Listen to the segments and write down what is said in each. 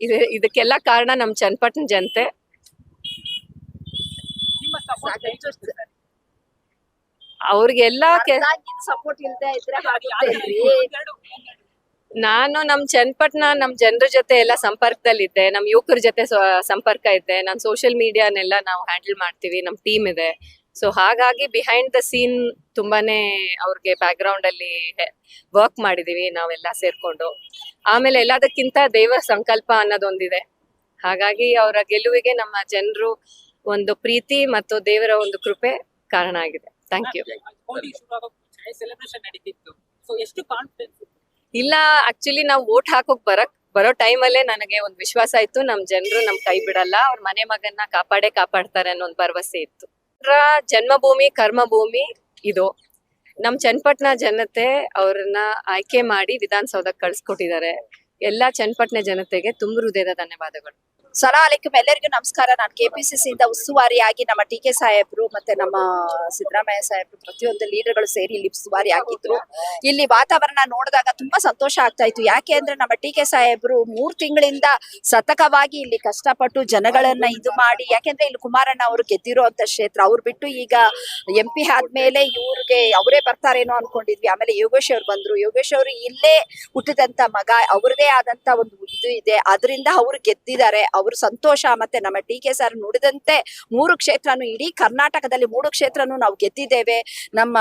ಇದು ಇದಕ್ಕೆಲ್ಲ ಕಾರಣ ನಮ್ ಚನ್ನಪಟ್ಟಣ ಜನತೆ. ಅವ್ರಿಗೆಲ್ಲ ಸಪೋರ್ಟ್ ಇಲ್ದೆ ನಾನು ನಮ್ ಚನ್ನಪಟ್ಟಣ ನಮ್ ಜನರ ಜೊತೆ ಎಲ್ಲ ಸಂಪರ್ಕದಲ್ಲಿದ್ದೆ. ನಮ್ ಯುವಕರ ಜೊತೆ ಸಂಪರ್ಕ ಇದ್ದೆ ನಾನು ಸೋಷಿಯಲ್ ಮೀಡಿಯಾನೆಲ್ಲ ನಾವು ಹ್ಯಾಂಡಲ್ ಮಾಡ್ತೀವಿ. ನಮ್ ಟೀಮ್ ಇದೆ. ಸೊ ಹಾಗಾಗಿ ಬಿಹೈಂಡ್ ದ ಸೀನ್ ತುಂಬಾನೇ ಅವ್ರಿಗೆ ಬ್ಯಾಕ್ ಗ್ರೌಂಡ್ ಅಲ್ಲಿ ವರ್ಕ್ ಮಾಡಿದೀವಿ ನಾವೆಲ್ಲ ಸೇರ್ಕೊಂಡು. ಆಮೇಲೆ ಎಲ್ಲದಕ್ಕಿಂತ ದೇವರ ಸಂಕಲ್ಪ ಅನ್ನೋದೊಂದಿದೆ. ಹಾಗಾಗಿ ಅವರ ಗೆಲುವಿಗೆ ನಮ್ಮ ಜನರು ಒಂದು ಪ್ರೀತಿ ಮತ್ತು ದೇವರ ಒಂದು ಕೃಪೆ ಕಾರಣ ಆಗಿದೆ. ಥ್ಯಾಂಕ್ ಯು ಇಲ್ಲ ಆಕ್ಚುಲಿ ನಾವು ವೋಟ್ ಹಾಕೋಕ್ ಬರಕ್ ಬರೋ ಟೈಮಲ್ಲೇ ನನಗೆ ಒಂದು ವಿಶ್ವಾಸ ಇತ್ತು. ನಮ್ ಜನರು ನಮ್ ಕೈ ಬಿಡಲ್ಲ. ಅವ್ರ ಮನೆ ಮಗನ್ನ ಕಾಪಾಡೇ ಕಾಪಾಡ್ತಾರೆ ಅನ್ನೋ ಒಂದು ಭರವಸೆ ಇತ್ತು. ಅವ್ರ ಜನ್ಮಭೂಮಿ, ಕರ್ಮಭೂಮಿ ಇದು. ನಮ್ ಚನ್ನಪಟ್ಟಣ ಜನತೆ ಅವ್ರನ್ನ ಆಯ್ಕೆ ಮಾಡಿ ವಿಧಾನಸೌಧಕ್ಕೆ ಕಳ್ಸಿಕೊಟ್ಟಿದ್ದಾರೆ. ಎಲ್ಲಾ ಚನ್ನಪಟ್ಟಣ ಜನತೆಗೆ ತುಂಬ ಹೃದಯದ ಧನ್ಯವಾದಗಳು. ಸಲಾ ಅಲೈಕುಮ್ ಎಲ್ಲರಿಗೂ ನಮಸ್ಕಾರ. ನಾನು ಕೆಪಿಸಿಸಿ ಇಂದ ಉಸ್ತುವಾರಿಯಾಗಿ ನಮ್ಮ ಟಿ ಕೆ ಸಾಹೇಬ್ರು ಮತ್ತೆ ನಮ್ಮ ಸಿದ್ದರಾಮಯ್ಯ ಸಾಹೇಬ್ರು ಪ್ರತಿಯೊಂದು ಲೀಡರ್ಗಳು ಸೇರಿ ಇಲ್ಲಿ ಉಸ್ತುವಾರಿ ಆಗಿದ್ರು. ಇಲ್ಲಿ ವಾತಾವರಣ ನೋಡಿದಾಗ ತುಂಬಾ ಸಂತೋಷ ಆಗ್ತಾ ಇತ್ತು. ಯಾಕೆ ಅಂದ್ರೆ ನಮ್ಮ ಟಿ ಕೆ ಸಾಹೇಬ್ರು ಮೂರ್ ತಿಂಗಳಿಂದ ಸತಕವಾಗಿ ಇಲ್ಲಿ ಕಷ್ಟಪಟ್ಟು ಜನಗಳನ್ನ ಇದು ಮಾಡಿ ಯಾಕೆಂದ್ರೆ ಇಲ್ಲಿ ಕುಮಾರಣ್ಣ ಅವರು ಗೆದ್ದಿರೋ ಅಂತ ಕ್ಷೇತ್ರ, ಅವ್ರು ಬಿಟ್ಟು ಈಗ ಎಂ ಪಿ ಆದ್ಮೇಲೆ ಇವ್ರಿಗೆ ಅವರೇ ಬರ್ತಾರೇನೋ ಅನ್ಕೊಂಡಿದ್ವಿ. ಆಮೇಲೆ ಯೋಗೇಶ್ ಅವ್ರು ಬಂದ್ರು. ಯೋಗೇಶ್ ಅವರು ಇಲ್ಲೇ ಹುಟ್ಟಿದಂತ ಮಗ, ಅವ್ರದೇ ಆದಂತ ಒಂದು ಇದು ಇದೆ. ಅದರಿಂದ ಅವ್ರು ಗೆದ್ದಿದ್ದಾರೆ. ಅವ್ರ ಸಂತೋಷ ಮತ್ತೆ ನಮ್ಮ ಟಿ ಕೆ ಸರ್ ನುಡಿದಂತೆ ಮೂರು ಕ್ಷೇತ್ರನು ಇಡೀ ಕರ್ನಾಟಕದಲ್ಲಿ ಮೂರು ಕ್ಷೇತ್ರನು ನಾವು ಗೆದ್ದಿದ್ದೇವೆ. ನಮ್ಮ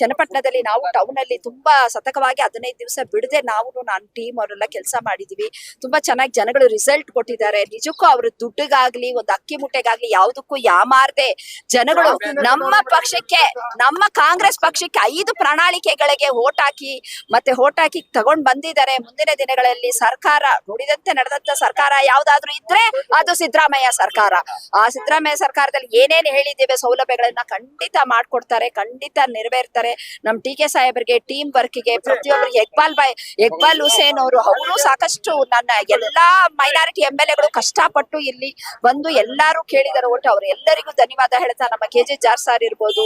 ಚನ್ನಪಟ್ಟಣದಲ್ಲಿ ನಾವು ಟೌನ್ ಅಲ್ಲಿ ತುಂಬಾ ಸತಕವಾಗಿ ಹದಿನೈದು ದಿವಸ ಬಿಡದೆ ನಾವು ನಾನು ಟೀಮ್ ಅವರೆಲ್ಲ ಕೆಲಸ ಮಾಡಿದೀವಿ. ತುಂಬಾ ಚೆನ್ನಾಗಿ ಜನಗಳು ರಿಸಲ್ಟ್ ಕೊಟ್ಟಿದ್ದಾರೆ. ನಿಜಕ್ಕೂ ಅವರು ದುಡ್ಡಿಗಾಗ್ಲಿ, ಒಂದು ಅಕ್ಕಿ ಮುಟ್ಟೆಗಾಗ್ಲಿ ಯಾವ್ದಕ್ಕೂ ಯಾಮಾರ್ದೆ ಜನಗಳು ನಮ್ಮ ಪಕ್ಷಕ್ಕೆ, ನಮ್ಮ ಕಾಂಗ್ರೆಸ್ ಪಕ್ಷಕ್ಕೆ ಐದು ಪ್ರಣಾಳಿಕೆಗಳಿಗೆ ಓಟ್ ಹಾಕಿ ಮತ್ತೆ ಓಟ್ ಹಾಕಿ ತಗೊಂಡ್ ಬಂದಿದ್ದಾರೆ. ಮುಂದಿನ ದಿನಗಳಲ್ಲಿ ಸರ್ಕಾರ ನುಡಿದಂತೆ ನಡೆದಂತ ಸರ್ಕಾರ ಯಾವ್ದಾದ್ರು ಇದ್ರೆ ಅದು ಸಿದ್ದರಾಮಯ್ಯ ಸರ್ಕಾರ. ಆ ಸಿದ್ದರಾಮಯ್ಯ ಸರ್ಕಾರದಲ್ಲಿ ಏನೇನು ಹೇಳಿದ್ದೇವೆ, ಸೌಲಭ್ಯಗಳನ್ನ ಖಂಡಿತ ಮಾಡ್ಕೊಡ್ತಾರೆ, ಖಂಡಿತ ನೆರವೇರ್ತಾರೆ. ನಮ್ ಟಿ ಕೆ ಸಾಹೇಬರಿಗೆ ಟೀಮ್ ವರ್ಕ್ಗೆ ಪ್ರತಿಯೊಬ್ಬರಿಗೆ ಎಕ್ಬಾಲ್ ಬಾಯ್ ಎಕ್ಬಾಲ್ ಹುಸೇನ್ ಅವರು ಅವರು ಸಾಕಷ್ಟು ನನ್ನ ಎಲ್ಲಾ ಮೈನಾರಿಟಿ ಎಂ ಎಲ್ ಎಗಳು ಕಷ್ಟಪಟ್ಟು ಇಲ್ಲಿ ಬಂದು ಎಲ್ಲಾರು ಕೇಳಿದಾರೆ ಒಟ್ಟು ಅವರೆಲ್ಲರಿಗೂ ಧನ್ಯವಾದ ಹೇಳ್ತಾ ನಮ್ಮ ಕೆ ಜೆ ಜಾರ್ ಸಾರ್ ಇರ್ಬೋದು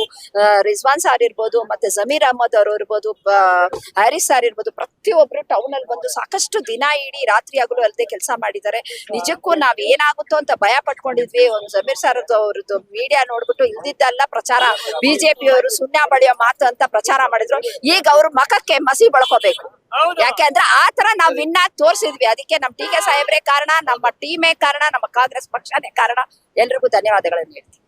ರಿಜ್ವಾನ್ ಸಾರ್ ಇರ್ಬೋದು, ಮತ್ತೆ ಜಮೀರ್ ಅಹಮದ್ ಅವರು ಇರ್ಬೋದು ಹ್ಯಾರಿಸ್ ಸಾರ್ ಇರ್ಬೋದು, ಪ್ರತಿಯೊಬ್ರು ಟೌನ್ ಅಲ್ಲಿ ಬಂದು ಸಾಕಷ್ಟು ದಿನ ಇಡೀ ರಾತ್ರಿ ಆಗಲೂ ಅಲ್ಲದೆ ಕೆಲಸ ಮಾಡಿದ್ದಾರೆ. ನಿಜಕ್ಕೂ ನಾವ್ ಏನಾಗುತ್ತೋ ಅಂತ ಭಯ ಪಟ್ಕೊಂಡಿದ್ವಿ. ಒಂದು ಜಮೀರ್ ಸರ್ ಅವ್ರದ್ದು ಮೀಡಿಯಾ ನೋಡ್ಬಿಟ್ಟು ಇಲ್ದಿದ್ದಲ್ಲ ಪ್ರಚಾರ. ಬಿಜೆಪಿ ಅವರು ಸುಣ್ಣ ಬಳಿಯೋ ಮಾತು ಅಂತ ಪ್ರಚಾರ ಮಾಡಿದ್ರು. ಈಗ ಅವ್ರ ಮಖಕ್ಕೆ ಮಸಿ ಬಳ್ಕೋಬೇಕು. ಯಾಕೆ ಅಂದ್ರೆ ಆ ತರ ನಾವ್ ವಿನ್ ಆಗಿ ತೋರ್ಸಿದ್ವಿ. ಅದಕ್ಕೆ ನಮ್ ಟಿ ಕೆ ಸಾಹೇಬ್ರೆ ಕಾರಣ ನಮ್ಮ ಟೀಮೇ ಕಾರಣ ನಮ್ಮ ಕಾಂಗ್ರೆಸ್ ಪಕ್ಷನೇ ಕಾರಣ. ಎಲ್ರಿಗೂ ಧನ್ಯವಾದಗಳನ್ನು ಹೇಳ್ತೀನಿ.